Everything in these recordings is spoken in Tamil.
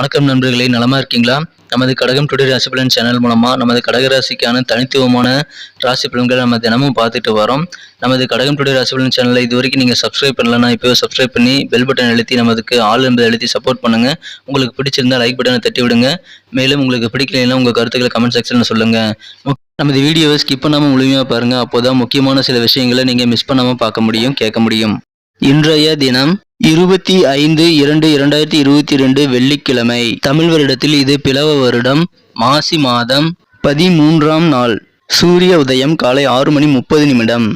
வணக்கம் நண்பர்களே நலமா இருக்கீங்களா? நமது கடகம் டுடே ராசி பலன் சேனல் மூலமா நமது கடக ராசிக்கான தனித்துவமான ராசி பலன்களை நம்ம தினமும் பார்த்துட்டு வரோம். நமது கடகம் டுடே ராசி பலன் சேனலை இது வரைக்கும் நீங்கள் சப்ஸ்கிரைப் பண்ணலன்னா இப்போ சப்ஸ்கிரைப் பண்ணி பெல் பட்டன் அழுத்தி நமதுக்கு ஆள் என்பதை அழுத்தி சப்போர்ட் பண்ணுங்க. உங்களுக்கு பிடிச்சிருந்தா லைக் பட்டனை தட்டி விடுங்க. மேலும் உங்களுக்கு பிடிக்கலைன்னா உங்கள் கருத்துக்களை கமெண்ட் செக்ஷனில் சொல்லுங்க. நமது வீடியோவை ஸ்கிப் பண்ணாமல் முழுமையாக பாருங்கள் அப்போதான் முக்கியமான சில விஷயங்களை நீங்கள் மிஸ் பண்ணாமல் பார்க்க முடியும் கேட்க முடியும். இன்றைய தினம் இருபத்தி ஐந்து இரண்டு இரண்டாயிரத்தி இருபத்தி ரெண்டு வெள்ளிக்கிழமை. தமிழ் வருடத்தில் இது பிளவ வருடம் மாசி மாதம் பதிமூன்றாம் நாள். சூரிய உதயம் காலை ஆறு மணி முப்பது நிமிடம்.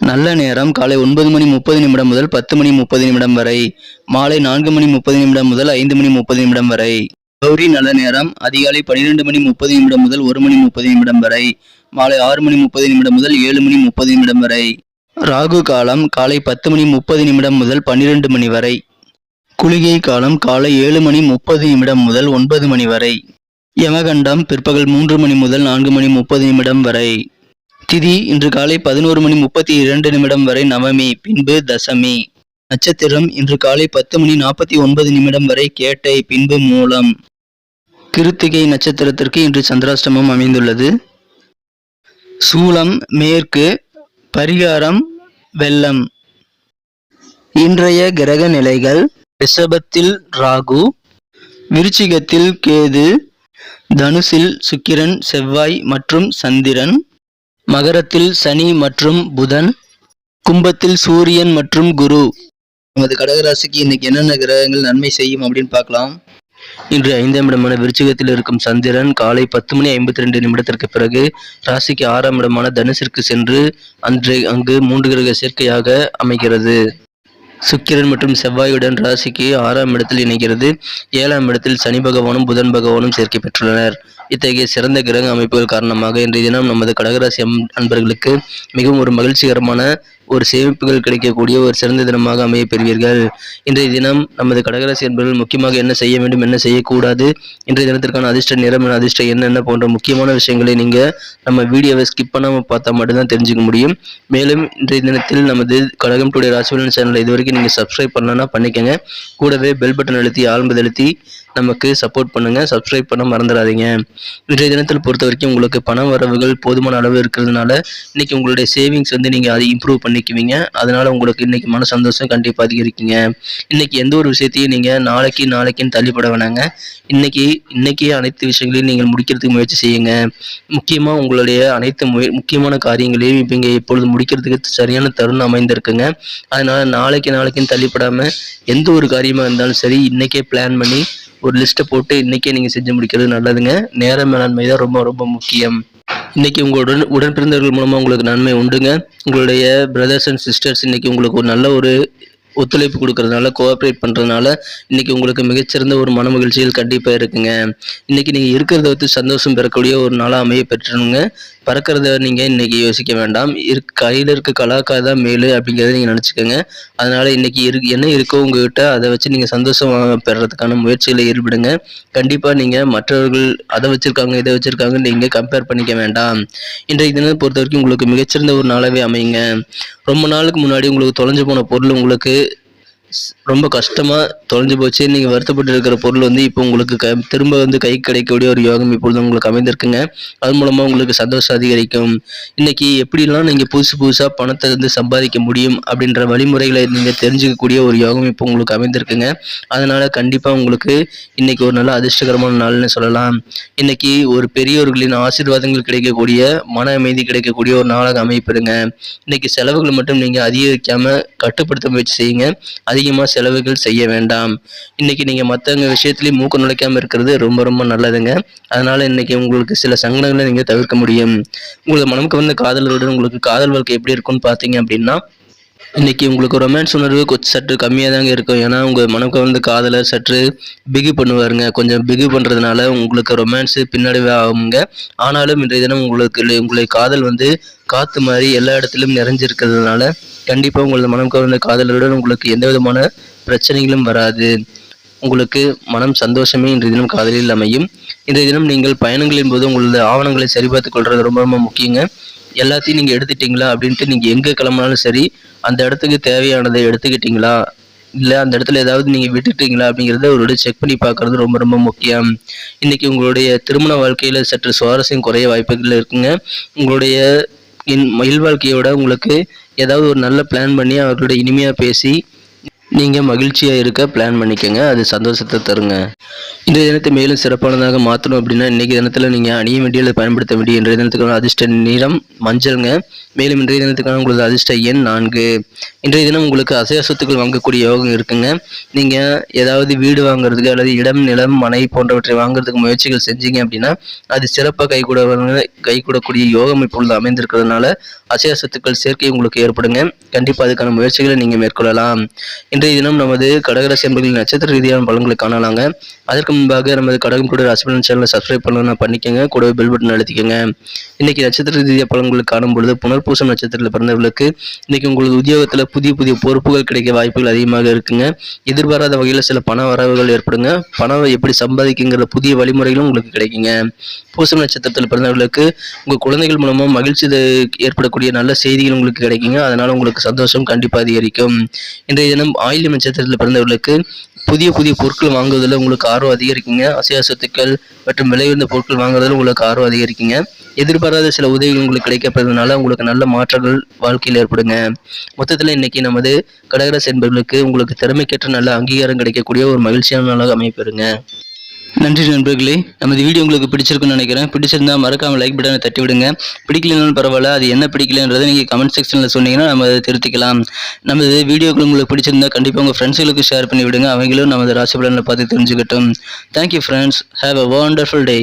நல்ல நேரம் காலை ஒன்பது மணி முப்பது நிமிடம் முதல் பத்து மணி முப்பது நிமிடம் வரை. மாலை நான்கு மணி முப்பது நிமிடம் முதல் ஐந்து மணி முப்பது நிமிடம் வரை. கௌரி நல்ல நேரம் அதிகாலை பன்னிரெண்டு மணி முப்பது நிமிடம் முதல் ஒரு மணி முப்பது நிமிடம் வரை. மாலை ஆறு மணி முப்பது நிமிடம் முதல் ஏழு மணி முப்பது நிமிடம் வரை. ராகு காலம் காலை பத்து மணி முப்பது நிமிடம் முதல் பன்னிரண்டு மணி வரை. குளிகை காலம் காலை ஏழு மணி முப்பது நிமிடம் முதல் ஒன்பது மணி வரை. யமகண்டம் பிற்பகல் மூன்று மணி முதல் நான்கு மணி முப்பது நிமிடம் வரை. திதி இன்று காலை பதினோரு மணி முப்பத்தி இரண்டு நிமிடம் வரை நவமி பின்பு தசமி. நட்சத்திரம் இன்று காலை பத்து மணி நாற்பத்தி ஒன்பது நிமிடம் வரை கேட்டை பின்பு மூலம். கிருத்திகை நட்சத்திரத்திற்கு இன்று சந்திராஷ்டமம் அமைந்துள்ளது. சூலம் மேற்கு பரிகாரம் வெள்ளம். இன்றைய கிரக நிலைகள் ரிஷபத்தில் ராகு விருச்சிகத்தில் கேது தனுசில் சுக்கிரன் செவ்வாய் மற்றும் சந்திரன் மகரத்தில் சனி மற்றும் புதன் கும்பத்தில் சூரியன் மற்றும் குரு. நமது கடகராசிக்கு இன்னைக்கு என்னென்ன கிரகங்கள் நன்மை செய்யும் அப்படின்னு பார்க்கலாம். இன்று ஐந்தாம் இடமான விருச்சிகத்தில் இருக்கும் சந்திரன் காலை பத்து மணி ஐம்பத்தி ரெண்டு நிமிடத்திற்கு பிறகு ராசிக்கு ஆறாம் இடமான தனுசிற்கு சென்று அன்று அங்கு மூன்று கிரக சேர்க்கையாக அமைகிறது. சுக்கிரன் மற்றும் செவ்வாயுடன் ராசிக்கு ஆறாம் இடத்தில் இணைகிறது. ஏழாம் இடத்தில் சனி பகவானும் புதன் பகவானும் சேர்க்கை பெற்றுள்ளனர். இத்தகைய சிறந்த கிரக அமைப்புகள் காரணமாக இன்றைய தினம் நமது கடகராசி அன்பர்களுக்கு மிகவும் ஒரு மகிழ்ச்சிகரமான ஒரு சேமிப்புகள் கிடைக்கக்கூடிய ஒரு சிறந்த தினமாக அமைய பெறுவீர்கள். இன்றைய தினம் நமது கடகராசி அன்பர்கள் முக்கியமாக என்ன செய்ய வேண்டும் என்ன செய்யக்கூடாது இன்றைய தினத்திற்கான அதிர்ஷ்ட நிறம் அதிர்ஷ்ட என்னென்ன போன்ற முக்கியமான விஷயங்களை நீங்கள் நம்ம வீடியோவை ஸ்கிப் பண்ணாமல் பார்த்தா மட்டும்தான் தெரிஞ்சுக்க முடியும். மேலும் இன்றைய தினத்தில் நமது கழகம் டுடே ராசிபலன் சேனலை இதுவரைக்கும் நீங்கள் சப்ஸ்கிரைப் பண்ணலன்னா பண்ணிக்கங்க. கூடவே பெல் பட்டன் அழுத்தி ஆழ்மது அழுத்தி நமக்கு சப்போர்ட் பண்ணுங்கள் சப்ஸ்கிரைப் பண்ண மறந்துடாதீங்க. இன்றைய தினத்தில் பொறுத்த வரைக்கும் உங்களுக்கு பண வரவுகள் போதுமான அளவு இருக்கிறதுனால இன்றைக்கி உங்களுடைய சேவிங்ஸ் வந்து நீங்கள் அதை இம்ப்ரூவ் பண்ணிக்குவீங்க. அதனால் உங்களுக்கு இன்றைக்கி மன சந்தோஷம் கண்டிப்பாக அதிகரிக்குங்க. இன்றைக்கி எந்த ஒரு விஷயத்தையும் நீங்கள் நாளைக்கு நாளைக்குன்னு தள்ளிப்பட வேணாங்க. இன்றைக்கி இன்றைக்கே அனைத்து விஷயங்களையும் நீங்கள் முடிக்கிறதுக்கு முயற்சி செய்யுங்க. முக்கியமாக உங்களுடைய அனைத்து முக்கியமான காரியங்களையும் இப்போ இங்கே இப்பொழுது முடிக்கிறதுக்கு சரியான தருணம் அமைந்திருக்குங்க. அதனால் நாளைக்கு நாளைக்குன்னு தள்ளிப்படாமல் எந்த ஒரு காரியமாக இருந்தாலும் சரி இன்றைக்கே பிளான் பண்ணி ஒரு லிஸ்ட்டை போட்டு இன்னைக்கே நீங்கள் செஞ்சு முடிக்கிறது நல்லதுங்க. நேர மேலாண்மை தான் ரொம்ப ரொம்ப முக்கியம். இன்னைக்கு உங்களுடன் உடன் பிறந்தவர்கள் மூலமாக உங்களுக்கு நன்மை உண்டுங்க. உங்களுடைய பிரதர்ஸ் அண்ட் சிஸ்டர்ஸ் இன்னைக்கு உங்களுக்கு ஒரு நல்ல ஒரு ஒத்துழைப்பு கொடுக்கறதுனால கோஆப்ரேட் பண்ணுறதுனால இன்னைக்கு உங்களுக்கு மிகச்சிறந்த ஒரு மன மகிழ்ச்சியில் கண்டிப்பாக இருக்குங்க. இன்னைக்கு நீங்கள் இருக்கிறத வந்து சந்தோஷம் பெறக்கூடிய ஒரு நாளாக அமைய பெற்றணுங்க. பறக்கிறத நீங்கள் இன்றைக்கி யோசிக்க வேண்டாம். இரு கையில் இருக்க கலாக்கா தான் மேலு அப்படிங்கிறத நீங்கள் நினச்சிக்கோங்க. அதனால் இன்றைக்கி இரு என்ன இருக்கோ உங்ககிட்ட அதை வச்சு நீங்கள் சந்தோஷம் பெறதுக்கான முயற்சிகளை ஈடுபடுங்க. கண்டிப்பாக நீங்கள் மற்றவர்கள் அதை வச்சுருக்காங்க இதை வச்சுருக்காங்க நீங்கள் கம்பேர் பண்ணிக்க வேண்டாம். இன்றைய தினம் பொறுத்த வரைக்கும் உங்களுக்கு மிகச்சிறந்த ஒரு நாளாகவே அமையுங்க. ரொம்ப நாளுக்கு முன்னாடி உங்களுக்கு தொலைஞ்சு போன பொருள் உங்களுக்கு ரொம்ப கஷ்டமாக தொலைஞ்சு போச்சு. நீங்கள் வருத்தப்பட்டு இருக்கிற பொருள் வந்து இப்போ உங்களுக்கு க திரும்ப வந்து கை கிடைக்கக்கூடிய ஒரு யோகம் இப்பொழுது உங்களுக்கு அமைந்திருக்குங்க. அது மூலமாக உங்களுக்கு சந்தோஷம் அதிகரிக்கும். இன்றைக்கி எப்படிலாம் நீங்கள் புதுசு புதுசாக பணத்தை வந்து சம்பாதிக்க முடியும் அப்படின்ற வழிமுறைகளை நீங்கள் தெரிஞ்சுக்கக்கூடிய ஒரு யோகம் இப்போ உங்களுக்கு அமைந்திருக்குங்க. அதனால் கண்டிப்பாக உங்களுக்கு இன்னைக்கு ஒரு நல்ல அதிர்ஷ்டகரமான நாள்னு சொல்லலாம். இன்றைக்கி ஒரு பெரியவர்களின் ஆசீர்வாதங்கள் கிடைக்கக்கூடிய மன அமைதி கிடைக்கக்கூடிய ஒரு நாளாக அமைப்பிடுங்க இன்னைக்கு செலவுகளை மட்டும் நீங்கள் அதிகரிக்காமல் கட்டுப்படுத்த முயற்சி செய்யுங்க. அதிகமாக செலவுகள் செய்ய வேண்டாம். இன்றைக்கி நீங்கள் மற்றவங்க விஷயத்துலேயும் மூக்க நுழைக்காமல் இருக்கிறது ரொம்ப ரொம்ப நல்லதுங்க. அதனால் இன்றைக்கி உங்களுக்கு சில சங்கடங்களை நீங்கள் தவிர்க்க முடியும். உங்களுக்கு மனமுக்கு வந்த காதலருடன் உங்களுக்கு காதல் வாழ்க்கை எப்படி இருக்கும்னு பார்த்தீங்க அப்படின்னா இன்னைக்கு உங்களுக்கு ரொமான்ஸ் உணர்வு கொஞ்சம் சற்று கம்மியாக தாங்க இருக்கும். ஏன்னா உங்கள் மனம் கவர்ந்த காதலர் சற்று பிகு பண்ணுவாருங்க. கொஞ்சம் பிகு பண்ணுறதுனால உங்களுக்கு ரொமான்ஸு பின்னாடிவே ஆகுங்க ஆனாலும் இன்றைய தினம் உங்களுக்கு உங்களுடைய காதல் வந்து காற்று மாதிரி எல்லா இடத்துலையும் நிறைஞ்சிருக்கிறதுனால கண்டிப்பாக உங்களது மனம் கவர்ந்த காதலருடன் உங்களுக்கு எந்த விதமான பிரச்சனைகளும் வராது. உங்களுக்கு மனம் சந்தோஷமே இன்றைய தினம் காதலில் அமையும். இன்றைய தினம் நீங்கள் பயணங்களின் போது உங்களது ஆவணங்களை சரிபார்த்துக் கொள்வது ரொம்ப ரொம்ப முக்கியங்க. எல்லாத்தையும் நீங்கள் எடுத்துட்டீங்களா அப்படின்ட்டு நீங்கள் எங்கே கிளம்பினாலும் சரி அந்த இடத்துக்கு தேவையானதை எடுத்துக்கிட்டீங்களா? இல்லை அந்த இடத்துல ஏதாவது நீங்கள் விட்டுட்டீங்களா அப்படிங்கிறத ஒரு செக் பண்ணி பார்க்குறது ரொம்ப ரொம்ப முக்கியம். இன்றைக்கி உங்களுடைய திருமண வாழ்க்கையில் சற்று சுவாரஸ்யம் குறைய வாய்ப்புகள் இருக்குங்க. உங்களுடைய இன் இல்வாழ்க்கையோட உங்களுக்கு ஏதாவது ஒரு நல்ல பிளான் பண்ணி அவர்களோட இனிமையாக பேசி நீங்கள் மகிழ்ச்சியாக இருக்க பிளான் பண்ணிக்கோங்க. அது சந்தோஷத்தை தருங்க. இன்றைய தினத்தை மேலும் சிறப்பானதாக மாற்றணும் அப்படின்னா இன்றைக்கி தினத்தில் நீங்கள் அணிய வேண்டிய அல்லது பயன்படுத்த வேண்டிய இன்றைய தினத்துக்கான அதிர்ஷ்ட நிறம் மஞ்சள்ங்க. மேலும் இன்றைய தினத்துக்கான உங்களது அதிர்ஷ்ட எண் நான்கு. இன்றைய தினம் உங்களுக்கு அசைய சொத்துக்கள் வாங்கக்கூடிய யோகம் இருக்குங்க. நீங்கள் ஏதாவது வீடு வாங்குறதுக்கு அல்லது இடம் நிலம் மனை போன்றவற்றை வாங்குறதுக்கு முயற்சிகள் செஞ்சீங்க அப்படின்னா அது சிறப்பாக கைகூட கைகூடக்கூடிய யோகம் இப்பொழுது அமைந்திருக்கிறதுனால அசைய சொத்துக்கள் சேர்க்கை உங்களுக்கு ஏற்படுங்க. கண்டிப்பாக அதுக்கான முயற்சிகளை நீங்கள் மேற்கொள்ளலாம். இன்றைய தினம் நமது கடகராசி என்பர்களின் நட்சத்திர ரீதியான பலன்களை காணலாங்க. அதற்கு முன்பாக நமது கடகம் கூட ராசிபலன் சேனலை சப்ஸ்கிரைப் பண்ணலாம் பண்ணிக்கோங்க. கூடவே பெல் பட்டன் அழுத்திக்கோங்க. இன்னைக்கு நட்சத்திர ரீதியாக பலன்களை காணும் பொழுது புனர்பூசம் நட்சத்திரத்தில் பிறந்தவர்களுக்கு இன்னைக்கு உங்களுக்கு உத்தியோகத்தில் புதிய புதிய பொறுப்புகள் கிடைக்க வாய்ப்புகள் அதிகமாக இருக்குங்க. எதிர்பாராத வகையில் சில பண வரவுகள் ஏற்படுங்க. பணம் எப்படி சம்பாதிக்குங்கிற புதிய வழிமுறைகளும் உங்களுக்கு கிடைக்குங்க. பூசம் நட்சத்திரத்தில் பிறந்தவர்களுக்கு உங்கள் குழந்தைகள் மூலமாக மகிழ்ச்சி ஏற்படக்கூடிய நல்ல செய்திகள் உங்களுக்கு கிடைக்குங்க. அதனால் உங்களுக்கு சந்தோஷம் கண்டிப்பாக அதிகரிக்கும். இன்றைய தினம் ஆயில்யம் நட்சத்திரத்தில் பிறந்தவர்களுக்கு புதிய புதிய பொருட்கள் வாங்குவதில் உங்களுக்கு ஆர்வம் அதிகரிக்குங்க. அசையா சொத்துக்கள் மற்றும் விலை உயர்ந்த பொருட்கள் வாங்குவதில் உங்களுக்கு ஆர்வம் அதிகரிக்குங்க. எதிர்பாராத சில உதவிகள் உங்களுக்கு கிடைக்கப்படுறதுனால உங்களுக்கு நல்ல மாற்றங்கள் வாழ்க்கையில் ஏற்படுங்க. மொத்தத்தில் இன்னைக்கு நமது கடகராசி என்பவர்களுக்கு உங்களுக்கு திறமைக்கேற்ற நல்ல அங்கீகாரம் கிடைக்கக்கூடிய ஒரு மகிழ்ச்சியான நாளாக அமைப்பெறுங்க நன்றி நண்பர்களே. நமது வீடியோ உங்களுக்கு பிடிச்சிருக்குன்னு நினைக்கிறேன். பிடிச்சிருந்தா மறக்காமல் லைக் பட்டனை தட்டி விடுங்க. பிடிக்கலனாலும் பரவாயில்ல அது என்ன பிடிக்கலன்றதை நீங்கள் கமெண்ட் செக்ஷனில் சொன்னீங்கன்னா நம்ம அதை திருத்திக்கலாம். நமது வீடியோக்கள் உங்களுக்கு பிடிச்சிருந்தா கண்டிப்பாக உங்கள் ஃப்ரெண்ட்ஸுகளுக்கு ஷேர் பண்ணி விடுங்க. அவங்களும் நமது ராசி பலனை பார்த்து தெரிஞ்சுக்கட்டும். Thank you friends have a wonderful day